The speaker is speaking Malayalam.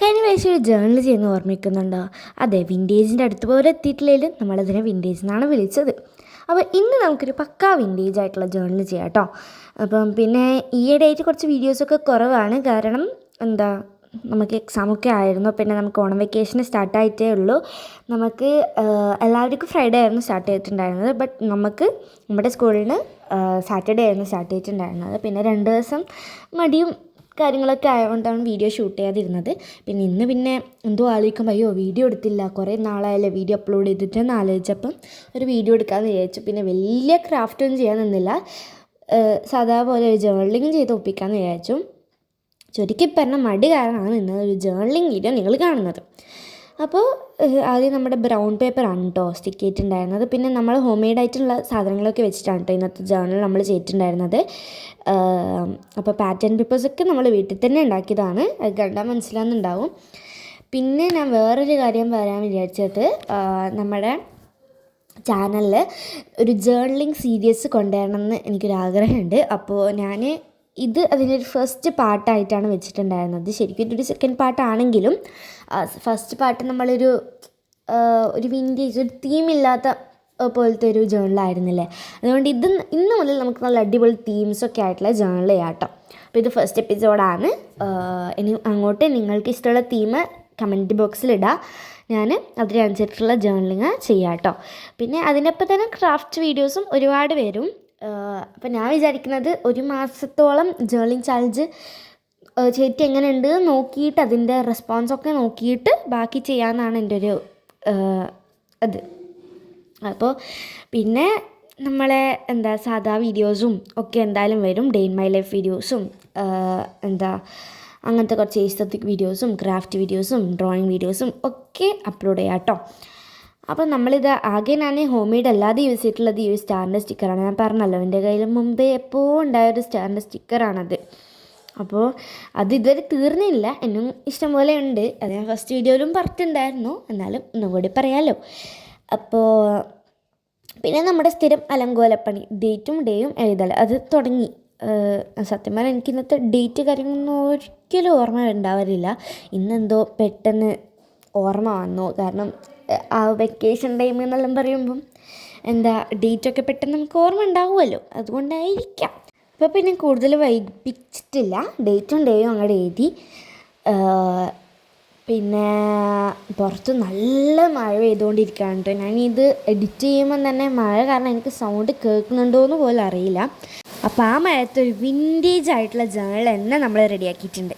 കഴിഞ്ഞ പ്രാവശ്യം ഒരു ജേർണൽ ചെയ്യുന്ന ഓർമ്മിക്കുന്നുണ്ടോ? അതെ വിന്റേജിന്റെ അടുത്ത് പോലെ എത്തിയിട്ടില്ലെങ്കിലും നമ്മളതിനെ വിന്റേജ് എന്നാണ് വിളിച്ചത്. അപ്പോൾ ഇന്ന് നമുക്കൊരു പക്കാ വിന്റേജ് ആയിട്ടുള്ള ജേർണൽ ചെയ്യാം കേട്ടോ. അപ്പം പിന്നെ ഈയിടെയായിട്ട് കുറച്ച് വീഡിയോസൊക്കെ കുറവാണ്. കാരണം എന്താ നമുക്ക് എക്സാമൊക്കെ ആയിരുന്നു. പിന്നെ നമുക്ക് ഓണം വെക്കേഷൻ സ്റ്റാർട്ടായിട്ടേ ഉള്ളൂ. നമുക്ക് എല്ലാവർക്കും ഫ്രൈഡേ ആയിരുന്നു സ്റ്റാർട്ട് ചെയ്തിട്ടുണ്ടായിരുന്നത്. ബട്ട് നമുക്ക് നമ്മുടെ സ്കൂളിന് സാറ്റർഡേ ആയിരുന്നു സ്റ്റാർട്ട് ചെയ്തിട്ടുണ്ടായിരുന്നത്. പിന്നെ രണ്ട് ദിവസം മടിയും കാര്യങ്ങളൊക്കെ ആയതുകൊണ്ടാണ് വീഡിയോ ഷൂട്ട് ചെയ്യാതിരുന്നത്. പിന്നെ ഇന്ന് പിന്നെ എന്തോ ആലോചിക്കുമ്പോൾ അയ്യോ വീഡിയോ എടുത്തില്ല. കുറേ നാളായല്ലേ വീഡിയോ അപ്ലോഡ് ചെയ്തിട്ടെന്ന് ആലോചിച്ചപ്പം ഒരു വീഡിയോ എടുക്കാമെന്ന് വിചാരിച്ചു. പിന്നെ വലിയ ക്രാഫ്റ്റൊന്നും ചെയ്യാൻ നിന്നില്ല. സാധാ പോലെ ഒരു ജേർണലിങ് ചെയ്ത് ഒപ്പിക്കാമെന്ന് വിചാരിച്ചു. ചുരുക്കി പറഞ്ഞ മടി കാരണമാണ് ഇന്ന് ഒരു ജേർണലിങ് വീഡിയോ നിങ്ങൾ കാണുന്നത്. അപ്പോൾ ആദ്യം നമ്മുടെ ബ്രൗൺ പേപ്പറാണ് കേട്ടോ സ്റ്റിക്ക് ചെയ്തിട്ടുണ്ടായിരുന്നത്. പിന്നെ നമ്മൾ ഹോം മെയ്ഡ് ആയിട്ടുള്ള സാധനങ്ങളൊക്കെ വെച്ചിട്ടാണ് കേട്ടോ ഇന്നത്തെ ജേണൽ നമ്മൾ ചെയ്തിട്ടുണ്ടായിരുന്നത്. അപ്പോൾ പാറ്റേൺ പേപ്പേഴ്സൊക്കെ നമ്മൾ വീട്ടിൽ തന്നെ ഉണ്ടാക്കിയതാണ്. അത് കണ്ടാൽ മനസ്സിലാകുന്നുണ്ടാവും പിന്നെ ഞാൻ വേറൊരു കാര്യം പറയാൻ വിചാരിച്ചത് നമ്മുടെ ചാനലിൽ ഒരു ജേർണലിംഗ് സീരീസ് കൊണ്ടുവരണമെന്ന് എനിക്കൊരു ആഗ്രഹമുണ്ട് അപ്പോൾ ഞാൻ ഇത് അതിനൊരു ഫസ്റ്റ് പാർട്ടായിട്ടാണ് വെച്ചിട്ടുണ്ടായിരുന്നത്. ശരിക്കും ഇതൊരു സെക്കൻഡ് പാർട്ടാണെങ്കിലും ഫസ്റ്റ് പാർട്ട് നമ്മളൊരു ഒരു വിന്റേജ് ഒരു തീമില്ലാത്ത പോലത്തെ ഒരു ജേണലായിരുന്നില്ലേ അതുകൊണ്ട് ഇത് ഇന്ന് മുതൽ നമുക്ക് നല്ല അടിപൊളി തീംസൊക്കെ ആയിട്ടുള്ള ജേണൽ ചെയ്യാട്ടോ. അപ്പോൾ ഇത് ഫസ്റ്റ് എപ്പിസോഡാണ് ഇനി അങ്ങോട്ട് നിങ്ങൾക്ക് ഇഷ്ടമുള്ള തീം കമന്റ് ബോക്സിലിടുക ഞാൻ അതിനനുസരിച്ചുള്ള ജേണലിങ് ചെയ്യാം കേട്ടോ. പിന്നെ അതിനൊപ്പം തന്നെ ക്രാഫ്റ്റ് വീഡിയോസും ഒരുപാട് വരും. അപ്പം ഞാൻ വിചാരിക്കുന്നത് ഒരു മാസത്തോളം ജേർണിങ് ചാലഞ്ച് ചേച്ചി എങ്ങനെയുണ്ട് നോക്കിയിട്ട് അതിന്റെ റെസ്പോൺസൊക്കെ നോക്കിയിട്ട് ബാക്കി ചെയ്യാമെന്നാണ് എന്റെ ഒരു അത്. അപ്പോൾ പിന്നെ നമ്മളെ എന്താ സാധാ വീഡിയോസും ഒക്കെ എന്തായാലും വരും. ഡേ ഇൻ മൈ ലൈഫ് വീഡിയോസും എന്താ അങ്ങനത്തെ കുറച്ച് ഏസ്തത്തിക് വീഡിയോസും ക്രാഫ്റ്റ് വീഡിയോസും ഡ്രോയിങ് വീഡിയോസും ഒക്കെ അപ്ലോഡ് ചെയ്യാം കേട്ടോ അപ്പോൾ നമ്മളിത് ആകെ ഞാൻ ഹോം മെയ്ഡ് അല്ലാതെ യൂസ് ചെയ്തിട്ടുള്ളത് ഈ ഒരു സ്റ്റാറിന്റെ സ്റ്റിക്കറാണ് ഞാൻ പറഞ്ഞല്ലോ എന്റെ കയ്യിൽ മുമ്പേ എപ്പോൾ ഉണ്ടായൊരു സ്റ്റാറിന്റെ സ്റ്റിക്കറാണത് അപ്പോൾ അത് ഇതുവരെ തീർന്നില്ല. എന്നും ഇഷ്ടംപോലെ ഉണ്ട്. അത് ഞാൻ ഫസ്റ്റ് വീഡിയോയിലും പറഞ്ഞിട്ടുണ്ടായിരുന്നു. എന്നാലും ഒന്നും കൂടി പറയാമല്ലോ അപ്പോൾ പിന്നെ നമ്മുടെ സ്ഥിരം അലങ്കോലപ്പണി ഡേറ്റും ഡേയും എഴുതൽ അത് തുടങ്ങി. സത്യം പറഞ്ഞാൽ എനിക്ക് ഇന്നത്തെ ഡേറ്റ് കാര്യങ്ങളൊന്നും ഒരിക്കലും ഓർമ്മ ഉണ്ടാവാറില്ല ഇന്നെന്തോ പെട്ടെന്ന് ഓർമ്മ വന്നു. കാരണം ആ വെക്കേഷൻ ടൈം എന്നെല്ലാം പറയുമ്പം എന്താ ഡേറ്റൊക്കെ പെട്ടെന്ന് നമുക്ക് ഓർമ്മ ഉണ്ടാവുമല്ലോ. അതുകൊണ്ടായിരിക്കാം. അപ്പോൾ പിന്നെ കൂടുതൽ വൈകിപ്പിച്ചിട്ടില്ല. ഡേറ്റും ഡേയും അങ്ങോട്ട് എഴുതി. പിന്നെ പുറത്ത് നല്ല മഴ പെയ്തുകൊണ്ടിരിക്കുകയാണ് കേട്ടോ. ഞാനിത് എഡിറ്റ് ചെയ്യുമ്പം തന്നെ മഴ കാരണം എനിക്ക് സൗണ്ട് കേൾക്കുന്നുണ്ടോ എന്ന് പോലും അറിയില്ല. അപ്പോൾ ആ മഴത്തൊരു വിന്റേജ് ആയിട്ടുള്ള ജേണൽ തന്നെ നമ്മൾ റെഡിയാക്കിയിട്ടുണ്ട്